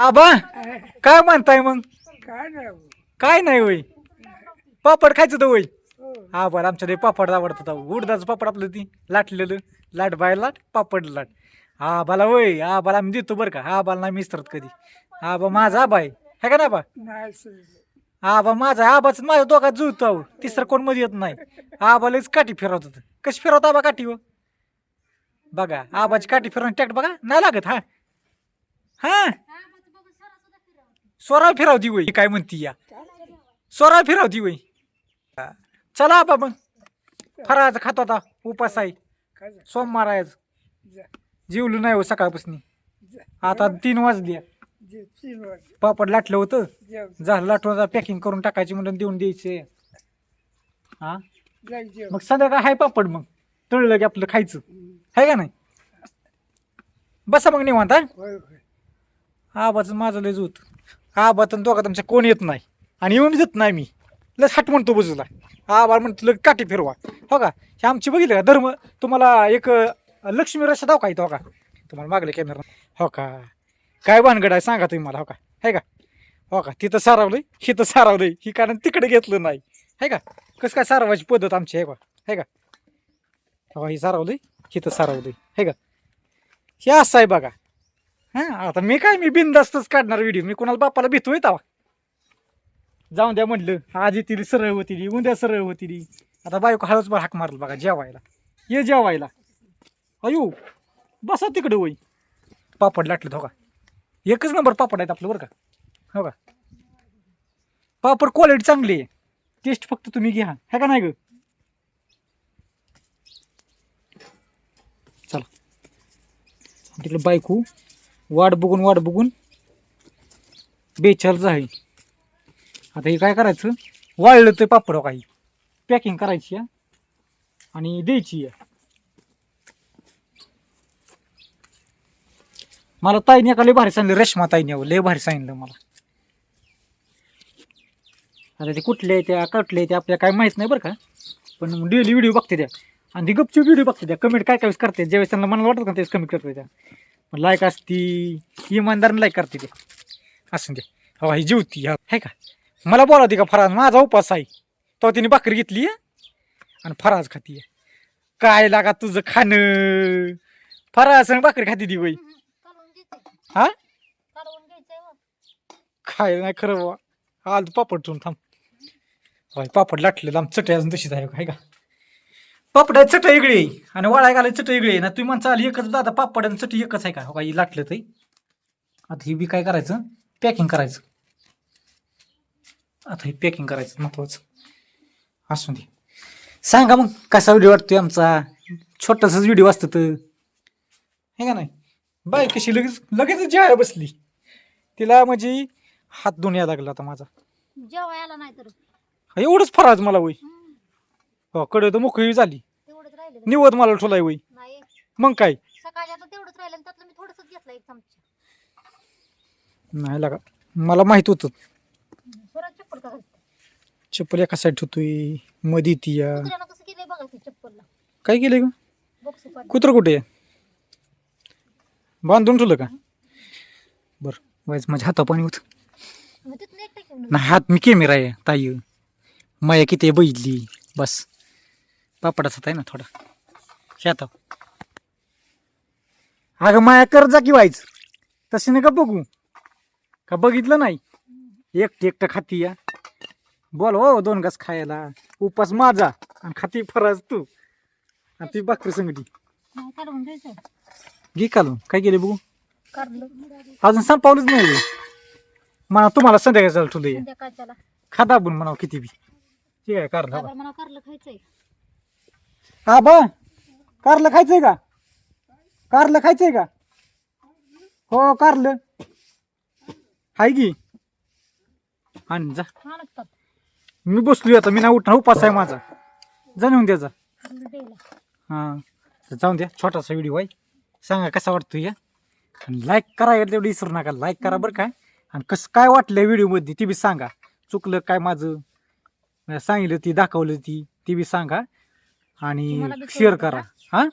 आबा काय? म्हणताय मग? काय नाही काय नाही पापड खायचं तर वय हो. हा बरं आमच्या ते पापड आवडतात अहो. उडदाचं पापड आपलं ती लाटलेलं. लाट बाय लाट पापड लाट. हा बाला वय हा बाला आम्ही देतो बरं का. हा बाला नाही मिसरत कधी. हा बा माझा आबा आहे. है का ना बा नाही सुचलं. आबा माझा आबाच माझ्या दोघात जुळतो अहो. तिसरं कोणमध्ये येत नाही. आबालाच काठी फिरवत होतं. कशी फिरवत आबा काठी हो? बघा आबाची काठी फिरवून टॅक्ट बघा. नाही लागत हा? हा स्वरा फिरावती वय काय म्हणती या? स्वरा फिरावती वय चला आबा मग. फराळाचं खातो आता उपास आहे? सोमवार आहे आज. जेवलो नाही हो सकाळपासून. आता तीन वाजले. पापड लाटलं होतं. झालं लाटून पॅकिंग करून टाकायची म्हणून देऊन द्यायचे. हा मग संध्याकाळ हाय पापड मग. तळलं की आपलं खायचं. आहे का नाही? बसा मग निवांत हा? होय होय. आबाचं माझं लय आबा तर दोघा आमच्या कोण येत नाही. आणि येऊन देत नाही मी. लस हट म्हणतो बाजूला. आबा म्हणतो लग काठी फिरवा. हो का? हे आमची बघितलं का? धर्म. तुम्हाला एक लक्ष्मी रशा दाव का इथं हो का? तुम्हाला मागले कॅमेरा हो का? काय भानगड आहे सांगा तुम्ही मला हो का? है का? हो का? तिथं सारावलंय हिथं सारावलंय. ही कारण तिकडे घेतलं नाही. है का? कसं काय सारवायची पद्धत आमची आहे का? है का? हो ही सारावलंय हिथं सारावलंय. आहे का? हे असं आहे बघा. हा आता मी काय मी बिनदास्तच काढणार व्हिडिओ मी कोणाला बापाला भीतोय तवा जाऊन द्या म्हटलं आज येतील सरळ होतील उद्या सरळ होतील. आता बायको हळूच बरं हाक मारल बघा जेवायला. ये जेवायला. अयो बसा तिकडे वय पापड लाटलं हो का? एकच नंबर पापड आहेत आपलं बरं का? हो का? पापड क्वालिटी चांगली आहे. टेस्ट फक्त तुम्ही घ्या. हे का नाही ग? चला. तिकडे बायको वाट बघून वाट बघून. बेचाल आहे आता हे काय करायचं? वाळलं ते पापड काही. पॅकिंग करायची आणि द्यायची मला ताईने एका लय भारी सांगितलं रेशमा ताईने लय भारी सांगितलं मला. आता ते कुठले त्या कटले ते आपल्याला काय माहीत नाही बरं का. पण डेली व्हिडिओ बघते त्या. आणि ती गपची व्हिडिओ बघते त्या. कमेंट काय काय करते ज्यावेळेस त्यांना मला वाटत का तेच कमेंट करते त्या. पण लायक असती इमानदार लायक करते ते. असं दे. हो ही जेवती हा. आहे का? मला बोलावते का फराज? माझा उपास आहे. तो तिने भाकरी घेतली आणि फराज खाती काय लागा तुझं खाणं? फराज संग भाकरी खाती ती बाई. हा? काय नाही खरं बाबा आल पापड ठेवून थांब. होय पापड लाटलेलं आम चटई अजून तशीच आहे आहे का? पापड इकडे आहे. आणि वाळाय घालाय चटई इकडे आहे ना तुम्ही म्हणता आली एकच दादा पापड आणि चटई एकच आहे का? हो का ही लाटलं ते आता ही बी काय करायचं? पॅकिंग करायचं. आता हे पॅकिंग करायचं महत्वाचं. असू दे. सांगा मग कसा व्हिडिओ वाटतोय आमचा? छोटासाच व्हिडिओ असतं तर. हे का नाही? बाय कशी लगेच लगेच जेवायला बसली. तिला म्हणजे हात धुवून यायला लागला आता माझा. जेवायला नाही तर एवढंच फराज मला हम्म, हो कडे तर मोकळी झाली. तेवढंच राहिलं निवत मला ठोलाय वय. नाही. मग काय? सकाळी आता तेवढंच राहिलं आणि त्यातलं मी थोडंसं घेतलं एक चमचा. नाही लागा. मला माहीत होतं. चप्पल एका साईड होतोयमध्ये ती या. कुत्र्यानं कसं केलंय बघा ते चप्पलला. काय केलंय ग? बॉक्स कुत्र कुठे? आहे बांधून ठेवलं का? बरं वाईच माझ्या हाता पाणी होत. मग एक नाही हात मी कॅमेरा आहे ताई. माया किती बघितली. बस. पापडाचा आहे ना थोडा. शेता अगं माया कर जा की व्हायच? तसे नाही का बघू. का बघितलं नाही? एकटी एकटं खाती या. बोल हो दोन घास खायला. उपास माझा आणि खाती फराज तू. आणि ती नाही काढून घ्यायचं. घे कालून काय केले बघू? काढलं. अजून संपावलंच नाही मला तुम्हाला संध्याकाळी चालू ठेवलं संध्याकाळच्याला. खाता आपण म्हणावं किती बी. ठीक आहे कारण कारलं खायचंय. हा बा. कारलं खायचंय का? कारलं खायचंय का? हो कारलं. हाय की. आणि जा. मी बसलोय आता. मी नाही उठणार उपास आहे माझा. जा नेऊन द्याचा हां. जाऊन द्या. छोटासा व्हिडिओ आहे. सांगा कसा वाटतो या? आणि लाईक करा तेवढं विसरू नका. लाईक करा बरं काय आणि कसं काय वाटलं व्हिडिओमध्ये ती बी सांगा. चुकलं काय माझं? सांगितलं ती दाखवलं ती ती बी सांगा. आणि शेअर करा? हां